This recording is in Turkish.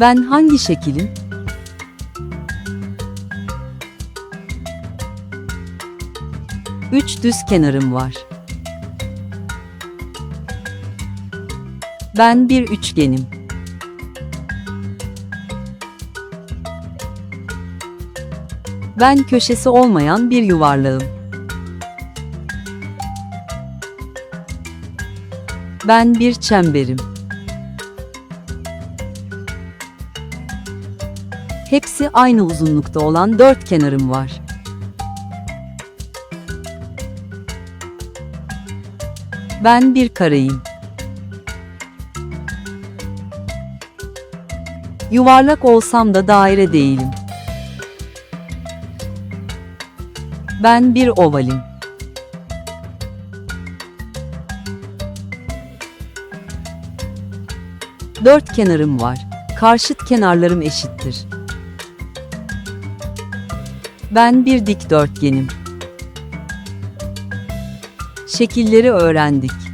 Ben hangi şekilim? Üç düz kenarım var. Ben bir üçgenim. Ben köşesi olmayan bir yuvarlağım. Ben bir çemberim. Hepsi aynı uzunlukta olan dört kenarım var. Ben bir kareyim. Yuvarlak olsam da daire değilim. Ben bir ovalim. Dört kenarım var. Karşıt kenarlarım eşittir. Ben bir dikdörtgenim. Şekilleri öğrendik.